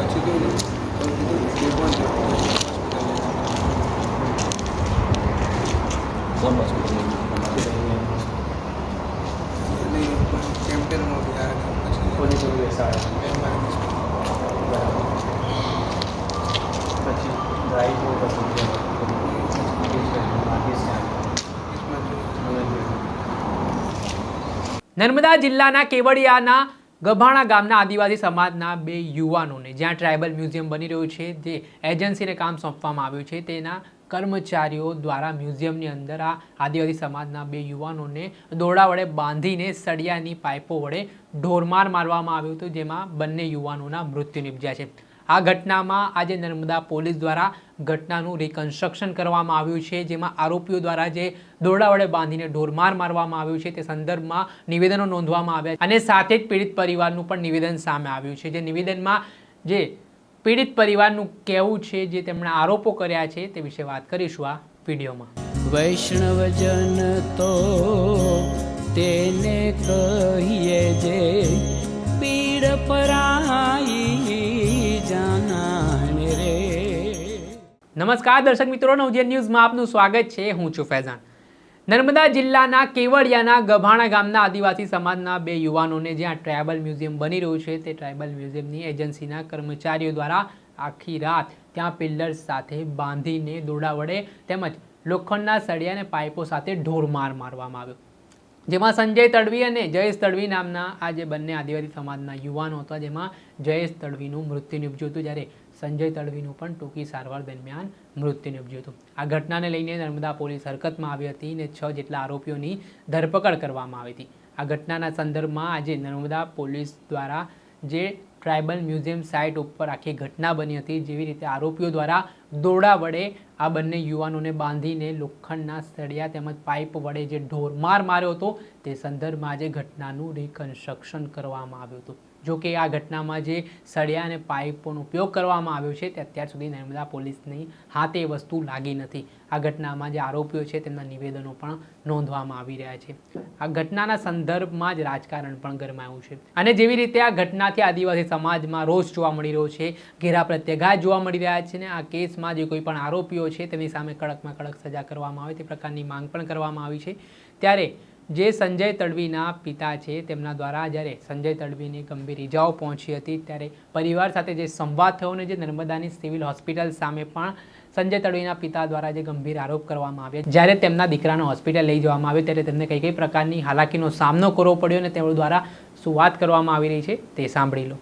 પછી ગયેલું તો કીધું કોણ પછી ડ્રાઈવ પછી નર્મદા જિલ્લાના કેવડિયાના ગભાણા ગામના આદિવાસી સમાજના બે યુવાનોને, જ્યાં ટ્રાઇબલ મ્યુઝિયમ બની રહ્યું છે, જે એજન્સીને કામ સોંપવામાં આવ્યું છે, તેના કર્મચારીઓ દ્વારા મ્યુઝિયમની અંદર આ આદિવાસી સમાજના બે યુવાનોને દોરડા વડે બાંધીને સળિયાની પાઇપો વડે ઢોરમાર મારવામાં આવ્યું હતું, જેમાં બંને યુવાનોના મૃત્યુ નિપજ્યા છે. આ ઘટનામાં આજે નર્મદા પોલીસ દ્વારા ઘટનાનું રિકન્સ્ટ્રક્શન કરવામાં આવ્યું છે, જેમાં આરોપીઓ દ્વારા જે દોરડા વડે બાંધીને ઢોરમાર મારવામાં આવ્યું છે, તે સંદર્ભમાં નિવેદનો નોંધવામાં આવ્યા અને સાથે જ પીડિત પરિવારનું પણ નિવેદન સામે આવ્યું છે, જે નિવેદનમાં જે પીડિત પરિવારનું કહેવું છે, જે તેમણે આરોપો કર્યા છે, તે વિશે વાત કરીશું આ વિડીયોમાં. વૈષ્ણવજન તો તેને કહીએ જે પીડ પરાઈ નમસ્કાર દર્શક મિત્રો, નવજીવન ન્યૂઝમાં આપનું સ્વાગત છે. હું છું ફૈઝાન. નર્મદા જિલ્લાના કેવડિયાના ગભાણા ગામના આદિવાસી સમાજના બે યુવાનોને જ્યાં ટ્રાયબલ મ્યુઝિયમ બની રહ્યું છે, તે ટ્રાયબલ મ્યુઝિયમની એજન્સીના કર્મચારીઓ દ્વારા આખી રાત ત્યાં પિલ્લર્સ સાથે બાંધીને દોરડા વડે તેમજ લોખંડના સળિયા અને પાઇપો સાથે ઢોરમાર મારવામાં આવ્યો. જેમાં સંજય તડવી અને જયેશ તડવી નામના આ જે બંને આદિવાસી સમાજના યુવાનો હતા, જેમાં જયેશ તડવીનું મૃત્યુ નિપજ્યું હતું. જ્યારે સંજય તડવીનું પણ ટૂંકી સારવાર દરમિયાન મૃત્યુ નિપજ્યું હતું. આ ઘટનાને લઈને નર્મદા પોલીસ હરકતમાં આવી હતી અને છ જેટલા આરોપીઓની ધરપકડ કરવામાં આવી હતી. આ ઘટનાના સંદર્ભમાં આજે નર્મદા પોલીસ દ્વારા જે ટ્રાઇબલ મ્યુઝિયમ સાઇટ ઉપર આખી ઘટના બની હતી, જેવી રીતે આરોપીઓ દ્વારા દોરડા વડે આ બંને યુવાનોને બાંધીને લોખંડના સળિયા તેમજ પાઇપ વડે જે ઢોરમાર માર્યો હતો, તે સંદર્ભમાં આજે ઘટનાનું રિકન્સ્ટ્રક્શન કરવામાં આવ્યું હતું. જો કે આ ઘટનામાં જે સળિયા અને પાઇપોનો ઉપયોગ કરવામાં આવ્યો છે, તે અત્યાર સુધી નર્મદા પોલીસની હાથે વસ્તુ લાગી નથી. આ ઘટનામાં જે આરોપીઓ છે, તેમના નિવેદનો પણ નોંધવામાં આવી રહ્યા છે. આ ઘટનાના સંદર્ભમાં જ રાજકારણ પણ ગરમાયું છે. અને જેવી રીતે આ ઘટનાથી આદિવાસી સમાજમાં રોષ જોવા મળી રહ્યો છે, ઘેરા પ્રત્યાઘાત જોવા મળી રહ્યા છે ને આ કેસમાં જે કોઈ પણ આરોપીઓ છે તેની સામે કડકમાં કડક સજા કરવામાં આવે, તે પ્રકારની માંગ પણ કરવામાં આવી છે. ત્યારે જે સંજય તડવીના પિતા છે, તેમના દ્વારા જ્યારે સંજય તડવીને ગંભીર ઇજાઓ પહોંચી હતી, ત્યારે પરિવાર સાથે જે સંવાદ થયો ને જે નર્મદાની સિવિલ હોસ્પિટલ સામે પણ સંજય તડવીના પિતા દ્વારા જે ગંભીર આરોપ કરવામાં આવ્યા જ્યારે તેમના દીકરાને હોસ્પિટલ લઈ જવામાં આવ્યો, ત્યારે તેમને કઈ કઈ પ્રકારની હાલાકીનો સામનો કરવો પડ્યો અને તેઓ દ્વારા શું વાત કરવામાં આવી રહી છે, તે સાંભળી લો.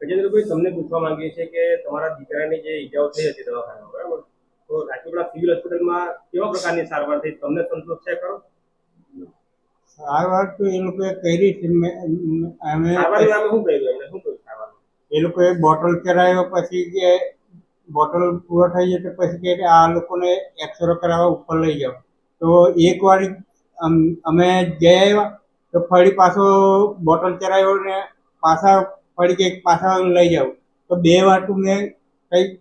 ગજેન્દ્રભાઈ તમને પૂછવા માંગીએ છીએ કે તમારા દીકરાની જે ઇજાઓ થઈ હતી દવાખાનામાં, બરાબર? તો રાજપીપળા સિવિલ હોસ્પિટલમાં કેવા પ્રકારની સારવાર થઈ? તમને સંતોષ છે ખરો? સારવાર તો એ લોકોએ કરી છે. અમે એ લોકોએ બોટલ ચરાવ્યો પછી કે બોટલ પૂરો થઈ જાય તો પછી કે આ લોકોને એક્સરો કરાવવા ઉપર લઈ જાઓ. તો એક વાર અમ- જઈ આવ્યા તો ફરી પાછો બોટલ ચરાવ્યો ને પાછા ફરી કંઈક પાછા લઈ જાઓ. તો બે વાર તો મેં કંઈક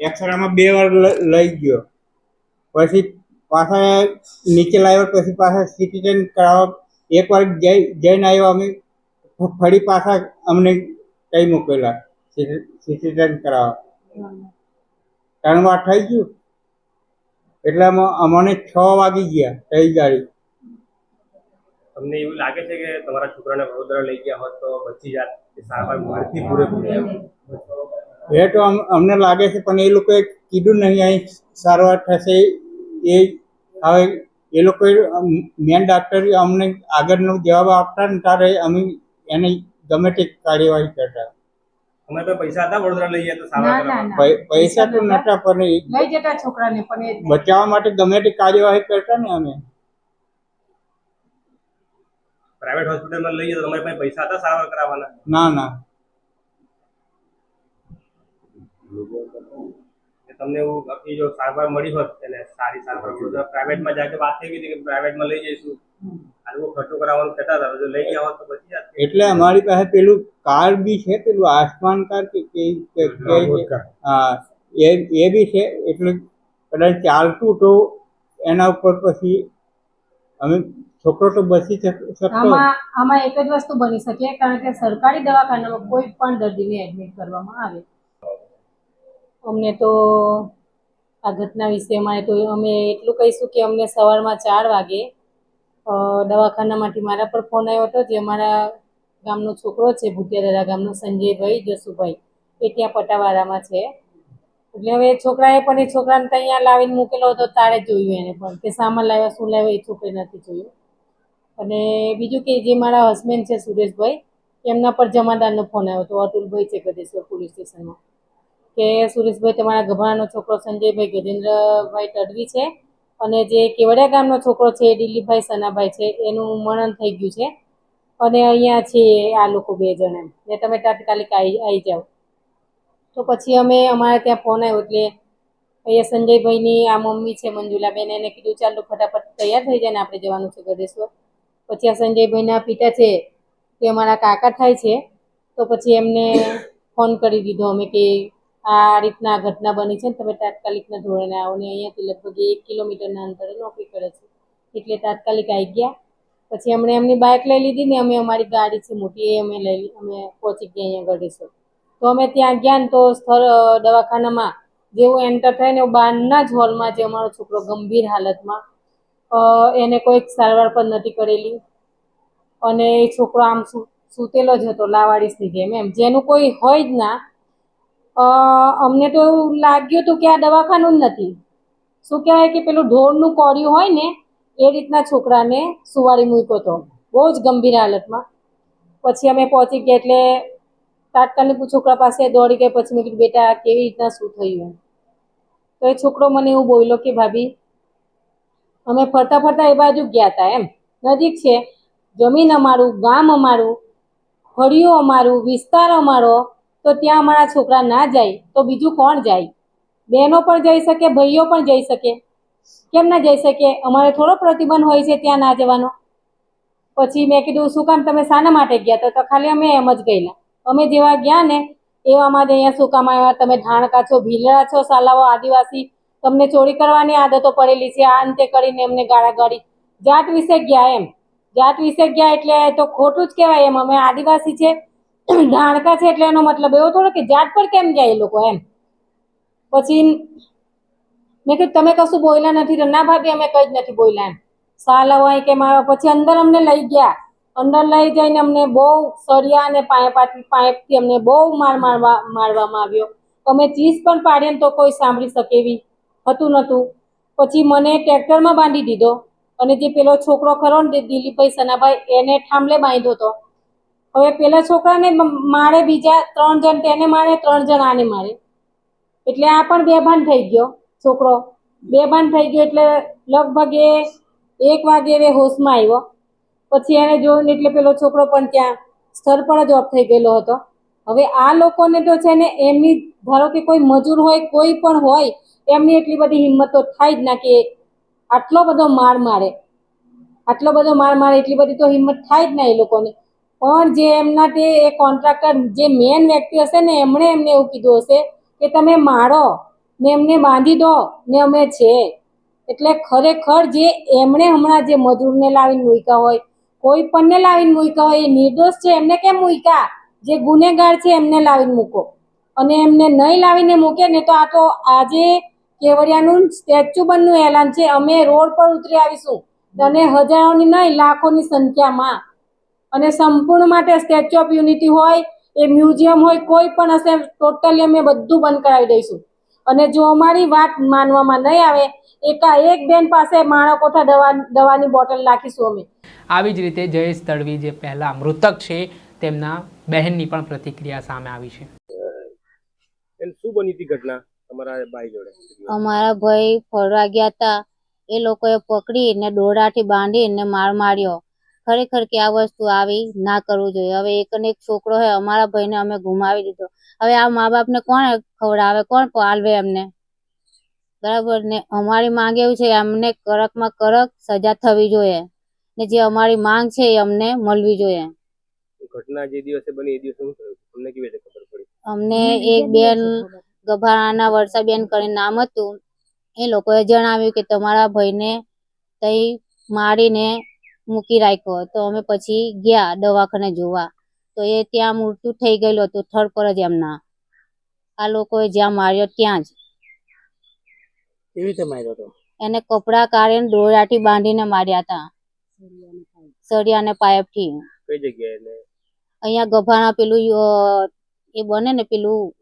એક્સરામાં બે વાર લઈ ગયો. પછી પાછા નીચે લાવ્યો પછી પાછા સિટીઝન કરાવવા એક વાર જઈ જઈને આવ્યો અમે. ફરી પાછા અમને કઈ મોકલેલા સિટીઝન કરાવવા. ત્રણ વાર થઈ ગયું. એટલે અમને છ વાગી ગયા થઈ ગાડી. તમને એવું લાગે છે કે તમારા છોકરાને વડોદરા લઈ ગયા હોત તો બચી જાત સારવાર મારથી પૂરેપૂરી એ તો અમને લાગે છે પણ એ લોકોએ કીધું નહીં અહીં સારવાર થશે એ હવે એ લોકોએ મેન ડૉક્ટર અમને આગળનો જવાબ આપતા ને ત્યારે અમે એને ગમે તે કાર્યવાહી કરતા. અમે તો પૈસા હતા વડોદરા લઈ ગયા તો સારવાર ના, ના, કરવા ના. પૈ- પૈસા તો નતા પણ લઈ જતા છોકરાને પણ બચાવવા માટે ગમે તે કાર્યવાહી કરતા ને અમે. પ્રાઇવેટ હોસ્પિટલમાં લઈ તો તમારી પાસે પૈસા હતા સારવાર કરાવવાના? ના ના. તમને એવું આપણી જો સારવાર મળી હોત એટલે સારી સારવાર વડોદરા પ્રાઇવેટમાં જાય તો વાત થઈ ગઈ હતી કે પ્રાઇવેટમાં લઈ જઈશું. આ લોકો ખર્ચો કરાવવાનું કહેતા હતા. જો લઈ ગયા હોત તો પછી એટલે અમારી પાસે પેલું કાર્ડ બી છે પેલું આયુષ્માન કાર્ડ કે એ એ બી છે. એટલે કદાચ ચાલતું તો એના ઉપર પછી અમે છોકરો તો બચી શકતો. આમાં આમાં એક જ વસ્તુ બની શકે કારણ કે સરકારી દવાખાનામાં કોઈ પણ દર્દીને એડમિટ કરવામાં આવે. અમને તો આ ઘટના વિશે અમારે તો અમે એટલું કહીશું કે અમને સવારમાં ચાર વાગે દવાખાનામાંથી મારા પર ફોન આવ્યો હતો, જે અમારા ગામનો છોકરો છે ભૂટિયાદરા ગામનો સંજયભાઈ જસુભાઈ. એ ત્યાં પટાવાળામાં છે. એટલે હવે છોકરાએ પણ એ છોકરાને ત્યાં લાવીને મૂકેલો હતો, તારે જોયું એને પણ. કે સામાન લાવ્યા, શું લાવ્યા, એ છોકરી નથી જોયું. અને બીજું કે જે મારા હસબન્ડ છે, સુરેશભાઈ, એમના પર જમાદારનો ફોન આવ્યો હતો, અતુલભાઈ છે ગદેશ્વર પોલીસ સ્ટેશનમાં. કે સુરેશભાઈ તમારા ગભાણાનો છોકરો સંજયભાઈ ગજેન્દ્રભાઈ તડવી છે અને જે કેવડિયા ગામનો છોકરો છે દિલીપભાઈ સનાભાઈ છે, એનું મરણ થઈ ગયું છે. અને અહીંયા છે આ લોકો બે જણ એમ. ને તમે તાત્કાલિક આવી આવી જાઓ. તો પછી અમે, અમારે ત્યાં ફોન આવ્યો એટલે અહીંયા સંજયભાઈની આ મમ્મી છે મંજુલાબેન, એને કીધું ચાલો ફટાફટ તૈયાર થઈ જાય ને આપણે જવાનું છે ગઢેશ્વર. પછી આ સંજયભાઈના પિતા છે તે અમારા કાકા થાય છે. તો પછી એમને ફોન કરી દીધો અમે કે આ રીતના ઘટના બની છે તમે તાત્કાલિકના ધોરણે આવો ને અહીંયાથી લગભગ એક કિલોમીટરના અંતરે નોકરી કરે છે. એટલે તાત્કાલિક આવી ગયા. પછી અમને એમની બાઇક લઈ લીધી ને અમે અમારી ગાડી છે મોટી એ અમે લઈ અમે પહોંચી ગયા અહીંયા ગઢેશ્વર. તો અમે ત્યાં ગયા ને તો સ્થળ દવાખાનામાં જેવું એન્ટર થાય ને બહારના જ હોલમાં જે અમારો છોકરો ગંભીર હાલતમાં એને કોઈક સારવાર પણ નથી કરેલી. અને એ છોકરો આમ સૂતેલો જ હતો લાવાડીસની જેમ એમ. જેનું કોઈ હોય જ ના અમને તો એવું લાગ્યું હતું કે આ દવાખાનું જ નથી. શું કહેવાય કે પેલું ઢોરનું કોર્યું હોય ને, એ રીતના છોકરાને સુવાડી મૂક્યો હતો. બહુ જ ગંભીર હાલતમાં. પછી અમે પહોંચી ગયા એટલે તાત્કાલિક છોકરા પાસે દોડી ગયા પછી મેં કીધું, બેટા કેવી રીતના શું થયું તો એ છોકરો મને એવું બોલ્યો કે, ભાભી, અમે ફરતા ફરતા એ બાજુ ગયા હતા એમ. નજીક છે. જમીન અમારું, ગામ અમારું, ફળિયું અમારું, વિસ્તાર અમારો તો ત્યાં અમારા છોકરા ના જાય તો બીજું કોણ જાય? બહેનો પણ જઈ શકે, ભાઈઓ પણ જઈ શકે. કેમ ના જઈ શકે? અમારે થોડો પ્રતિબંધ હોય છે ત્યાં ના જવાનો. પછી મેં કીધું, શું કામ તમે શાના માટે ગયા તો ખાલી અમે એમ જ ગયેલા. અમે જેવા ગયા ને એવામાં જ અહીંયા શું કામ આવ્યા? તમે ધાણકા છો ભીલડા છો સાલાઓ આદિવાસી. તમને ચોરી કરવાની આદતો પડેલી છે. આ અંતે કરીને એમને ગાળાગાળી જાત વિશે ગયા એમ. જાત વિશે ગયા એટલે તો ખોટું જ કહેવાય એમ. અમે આદિવાસી છે. ધાણકા છે એટલે એનો મતલબ એવો થોડો કે જાત પર કેમ ગયા એ લોકો એમ. પછી મેં કીધું, તમે કશું બોલ્યા નથી ના ભાભી, અમે કંઈ જ નથી બોલ્યા એમ. સાલા હોય કે મારા પછી અંદર અમને લઈ ગયા. અંદર લઈ જઈને અમને બહુ સળિયા અને પાઇપાથી પાઇપથી અમને બહુ માર મારવા મારવામાં આવ્યો. અમે ચીસ પણ પાડીએ તો કોઈ સાંભળી શકે એવી હતું નહોતું. પછી મને ટ્રેક્ટરમાં બાંધી દીધો અને જે પેલો છોકરો ખરો ને દિલીપભાઈ સનાભાઈ, એને થાંભલે બાંધ્યો હતો. હવે પેલા છોકરાને મારે બીજા ત્રણ જણ તેને મારે, ત્રણ જણ આને મારે. એટલે આ પણ બેભાન થઈ ગયો છોકરો. બેભાન થઈ ગયો એટલે લગભગ એ એક વાગે એ હોશમાં આવ્યો. પછી એને જોયું એટલે પેલો છોકરો પણ ત્યાં સ્થળ પર જ ઓફ થઈ ગયેલો હતો. હવે આ લોકોને તો છે ને એમની, ધારો કે કોઈ મજૂર હોય, કોઈ પણ હોય, એમની એટલી બધી હિંમત તો થાય જ ના કે આટલો બધો માર મારે. આટલો બધો માર મારે, એટલી બધી તો હિંમત થાય જ ના એ લોકોને. પણ જે એમના તે એ કોન્ટ્રાક્ટર જે મેન વ્યક્તિ હશે ને, એમણે એમને એવું કીધું હશે કે તમે મારો ને એમને બાંધી દો ને અમે છે. એટલે ખરેખર જે એમણે હમણાં જે મજૂરને લાવીને મૂક્યા હોય, કોઈ પણને લાવીને મૂક્યા હોય, એ નિર્દોષ છે. એમને કેમ મૂક્યા? જે ગુનેગાર છે, એમને લાવીને મૂકો. અને એમને નહીં લાવીને મૂકે ને તો આ તો આજે કેવડિયાનું સ્ટેચ્યુ બનનું એલાન છે. અમે રોડ પર ઉતરી આવીશું. અને હજારોની નહીં, લાખોની સંખ્યામાં. અને સંપૂર્ણ માટે સ્ટેચ્યુ ઓફ યુનિટી હોય એ મ્યુઝિયમ હોય કોઈ પણ હશે ટોટલી અમે બધું બંધ કરાવી દઈશું. અને જો અમારી વાત માનવામાં નહીં આવે એકાએક બેન પાસે માણકોઠા દવા દવાની બોટલ રાખીશું અમે. આવી જ રીતે જયેશ તડવી જે પહેલા મૃતક છે તેમના બહેનની પણ પ્રતિક્રિયા સામે આવી છે. એમ શું બની હતી ઘટના તમારા ભાઈ જોડે? અમારા ભાઈ ફરવા ગયા હતા. એ લોકોએ પકડીને દોરડાથી બાંધીને માર માર્યો. ખરેખર કે આ વસ્તુ આવી ના કરવું જોઈએ. હવે એક ને એક છોકરો હે અમારા ભાઈને અમે ગુમાવી દીધો. હવે આ મા બાપને કોણ ખવડાવે? કોણ પાલવે એમને? બરાબર ને? અમારી માંગ એવું છે અમને કડકમાં કડક સજા થવી જોઈએ. ને જે અમારી માંગ છે એ અમને મળવી જોઈએ. ઘટના જે દિવસે બની એ દિવસે શું થયું? તમને કેવી રીતે ખબર પડી? અમને એક બેન ગભાણાના વર્ષાબેન કરીને નામ હતું. એ લોકોએ જણાવ્યું કે તમારા ભાઈને તઈ મારીને મૂકી રાખ્યો તો અમે પછી ગયા દવાખાને જોવા. તો એ ત્યાં મૃત્યુ થઈ ગયેલું હતું થર્ડ પર જ એમના. આ લોકોએ જ્યાં માર્યો ત્યાં જ. કેવી રીતે માર્યો હતો? એને કપડા કાઢીને દોરડાથી બાંધીને માર્યા હતા. સળિયા અને પાઇપથી કઈ જગ્યાએ અહીંયા ગભાણા પેલું એ બને ને પેલું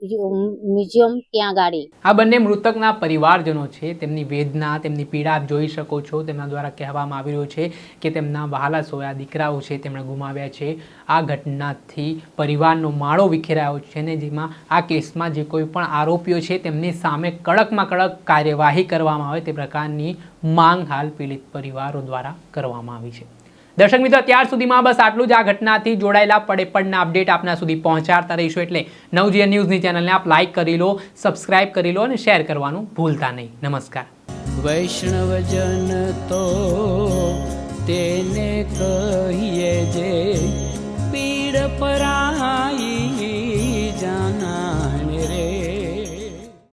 મ્યુઝિયમ ત્યાં ગાડી. આ બંને મૃતકના પરિવારજનો છે. તેમની વેદના, તેમની પીડા આપ જોઈ શકો છો. તેમના દ્વારા કહેવામાં આવી રહ્યું છે કે તેમના વહાલા સોયા દીકરાઓ છે, તેમણે ગુમાવ્યા છે. આ ઘટનાથી પરિવારનો માળો વિખેરાયો છે ને જેમાં આ કેસમાં જે કોઈ પણ આરોપીઓ છે, તેમની સામે કડકમાં કડક કાર્યવાહી કરવામાં આવે તે પ્રકારની માંગ હાલ પીડિત પરિવારો દ્વારા કરવામાં આવી છે. દર્શક મિત્રો અત્યાર સુધીમાં બસ આટલું જ. આ ઘટનાથી જોડાયેલા પડે પડના અપડેટ આપના સુધી પહોંચાડતા રહીશું એટલે નવજીવન ન્યૂઝની ચેનલને આપ લાઇક કરી લો, સબસ્ક્રાઇબ કરી લો અને શેર કરવાનું ભૂલતા નહીં. નમસ્કાર. વૈષ્ણવજન તો તેને કહીએ જે પીડ પરાઈ